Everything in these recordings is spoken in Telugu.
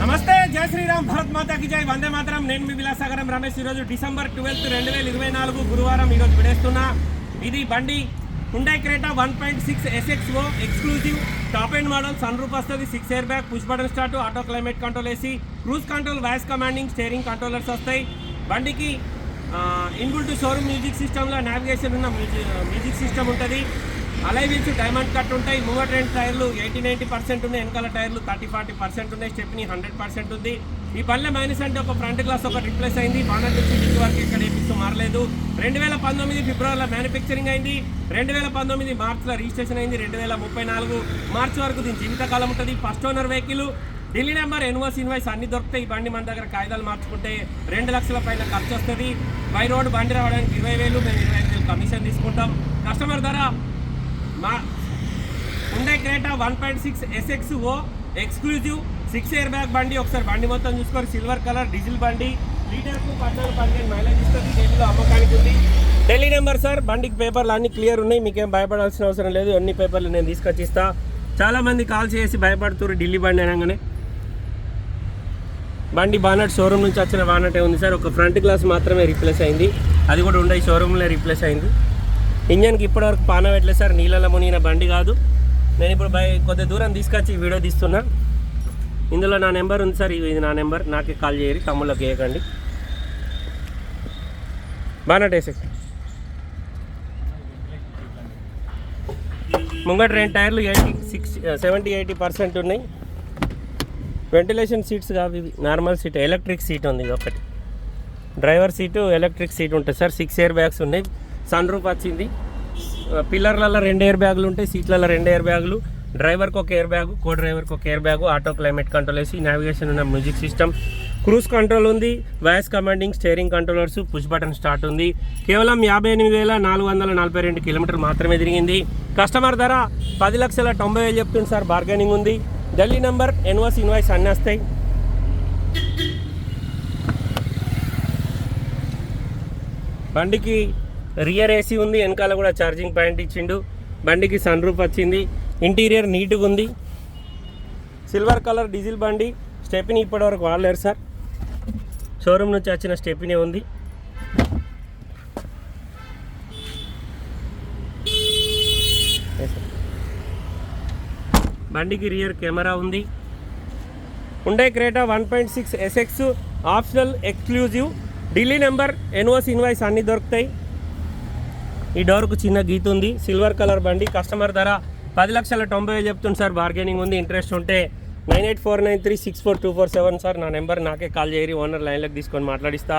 నమస్తే జై శ్రీరామ్ భారత్ మాతాకి జై. వందే మాత్రం. నేను మీ విలాసాగరం రమేష్. ఈరోజు డిసెంబర్ ట్వెల్త్ రెండు వేల ఇరవై నాలుగు గురువారం ఈరోజు విడేస్తున్నా. ఇది బండి Hyundai Creta one point six SXO exclusive top end model sun roof వస్తుంది six air bag push button start auto climate control వేసి cruise control voice commanding steering controllers వస్తాయి. బండికి ఇన్బుల్ టు షోరూమ్ మ్యూజిక్ సిస్టంలో నావిగేషన్ ఉన్న మ్యూజిక్ మ్యూజిక్ సిస్టమ్ ఉంటుంది. అలై వీల్స్ డైమండ్ కట్ ఉంటాయి. మూవర్ రెండు టైర్లు ఎయిటీ నైంటీ పర్సెంట్ ఉన్నాయి. వెనకాల టైర్లు థర్టీ ఫార్టీ పర్సెంట్ ఉన్నాయి. స్టెప్ని హండ్రెడ్ పర్సెంట్ ఉంది. ఈ పల్లె మైనస్ అంటే ఒక ఫ్రంట్ గ్లాస్ ఒకటి రిప్లేస్ అయింది. బానట్ నుంచి వరకు ఎక్కడ ఏపిస్తూ మారలేదు. రెండు వేల పంతొమ్మిది ఫిబ్రవరిలో మ్యానుఫ్యాక్చరింగ్ అయింది. రెండు వేల పంతొమ్మిది మార్చిలో రిజిస్ట్రేషన్ అయింది. రెండు వేల ముప్పై నాలుగు మార్చి వరకు దీని జీవితకాలం ఉంటుంది. First owner vehicle Delhi number NOCs invoice అన్ని దొరుకుతాయి. ఈ బండి మన దగ్గర కాగితాలు మార్చుకుంటే రెండు లక్షల పైన ఖర్చు వస్తుంది. బై రోడ్ బండి రావడానికి ఇరవై వేలు మేము ఇరవై ఐదు వేలు కమిషన్ తీసుకుంటాం. కస్టమర్ ధర మా ఉండే Creta one point six SX O exclusive six air bag బండి. ఒకసారి బండి మొత్తం చూసుకోరు సిల్వర్ కలర్ డీజిల్ బండి. లీటర్కు పద్నాలుగు పదిహేను మైలేజ్ ఇస్తుంది. ఢిల్లీలో అమ్మకానికి ఉంది. ఢిల్లీ నెంబర్ సార్ బండికి పేపర్లు అన్ని క్లియర్ ఉన్నాయి. మీకేం భయపడాల్సిన అవసరం లేదు. అన్ని పేపర్లు నేను తీసుకొచ్చి ఇస్తా. చాలామంది కాల్ చేసి భయపడుతున్నారు ఢిల్లీ బండి అనగానే. బండి బానట్ షోరూమ్ నుంచి వచ్చిన బానటే ఉంది సార్ ఒక ఫ్రంట్ గ్లాస్ మాత్రమే రీప్లేస్ అయింది. అది కూడా ఉండే షోరూమ్లో రీప్లేస్ అయింది. ఇంజన్కి ఇప్పటివరకు పాన పెట్టలేదు సార్? నీళ్ళలో మునిగిన బండి కాదు. నేను ఇప్పుడు బై కొద్ది దూరం తీసుకొచ్చి వీడియో తీస్తున్నా. ఇందులో నా నెంబర్ ఉంది సార్. ఇది నా నెంబర్. నాకే కాల్ చేయరు. తమ్ముళ్ళకి వేయకండి. బానట్ వేసే ముంగట రెండు టైర్లు eighty six seventy eighty percent ఉన్నాయి. వెంటిలేషన్ సీట్స్ కావు ఇవి. నార్మల్ సీట్ ఎలక్ట్రిక్ సీట్ ఉంది ఇది ఒకటి. డ్రైవర్ సీటు ఎలక్ట్రిక్ సీట్ ఉంటుంది సార్. సిక్స్ ఇయర్ బ్యాగ్స్ ఉన్నాయి. సన్ రూఫ్ వచ్చింది పిల్లర్లలో రెండు ఎయిర్ బ్యాగులు ఉంటాయి సీట్లలో రెండు ఎయిర్ బ్యాగులు డ్రైవర్కి ఒక ఎయిర్ బ్యాగు కో డ్రైవర్కి ఒక air bag auto climate control వేసి నావిగేషన్ ఉన్న మ్యూజిక్ సిస్టమ్ క్రూజ్ కంట్రోల్ ఉంది voice commanding steering controllers push button start ఉంది. కేవలం యాభై ఎనిమిది వేల నాలుగు వందల నలభై రెండు కిలోమీటర్లు మాత్రమే తిరిగింది. కస్టమర్ ధర పది లక్షల తొంభై వేలు చెప్తుంది సార్ బార్గెనింగ్ ఉంది. ఢిల్లీ నెంబర్ ఎన్వాస్ ఇన్వాయిస్ అన్నీ వస్తాయి. బండికి రియర్ ఏసీ ఉంది వెనకాల కూడా ఛార్జింగ్ పాయింట్ ఇచ్చిండు. బండికి సన్ రూఫ్ వచ్చింది. ఇంటీరియర్ నీట్గా ఉంది. సిల్వర్ కలర్ డీజిల్ బండి. స్టెపిని ఇప్పటివరకు వాడలేరు సార్. షోరూమ్ నుంచి వచ్చిన స్టెపినే ఉంది. బండికి రియర్ కెమెరా ఉంది. ఉండే Creta one point six SX optional exclusive. Delhi number NOCs invoice అన్నీ దొరుకుతాయి. ఈ డోర్కు చిన్న గీత ఉంది. సిల్వర్ కలర్ బండి. కస్టమర్ ధర పది లక్షల తొంభై వేలు చెప్తుంది సార్. బార్గెనింగ్ ఉంది. ఇంట్రెస్ట్ ఉంటే nine eight four nine three six four two four seven sir. నా నెంబర్ నాకే కాల్ చేయరి. ఓనర్ లైన్లోకి తీసుకొని మాట్లాడిస్తా.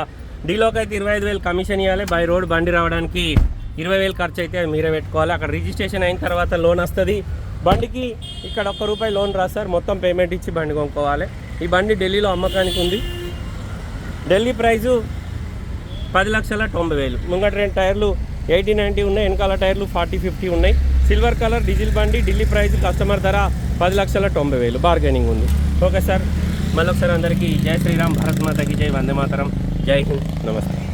డీలోకి అయితే ఇరవై ఐదు వేలు కమిషన్ ఇవ్వాలి. బై రోడ్ బండి రావడానికి ఇరవై వేలు ఖర్చు అయితే మీరే పెట్టుకోవాలి. అక్కడ రిజిస్ట్రేషన్ అయిన తర్వాత లోన్ వస్తుంది. బండికి ఇక్కడ ఒక్క రూపాయి లోన్ రాదు సార్. మొత్తం పేమెంట్ ఇచ్చి బండి కొనుక్కోవాలి. ఈ బండి ఢిల్లీలో అమ్మకానికి ఉంది. ఢిల్లీ ప్రైజు పది లక్షల తొంభై వేలు. ముంగట రెండు టైర్లు ఎయిటీ నైంటీ ఉన్నాయి వెనకాల టైర్లు ఫార్టీ ఫిఫ్టీ ఉన్నాయి. సిల్వర్ కలర్ డీజిల్ బండి ఢిల్లీ ప్రైస్ కస్టమర్ ధర పది లక్షల తొంభై వేలు. బార్గెనింగ్ ఉంది. Okay sir. మళ్ళీ ఒకసారి అందరికీ జై శ్రీరామ్ భారత్ మాతకి జై వందే మాతరం. జై హింద్. నమస్తే.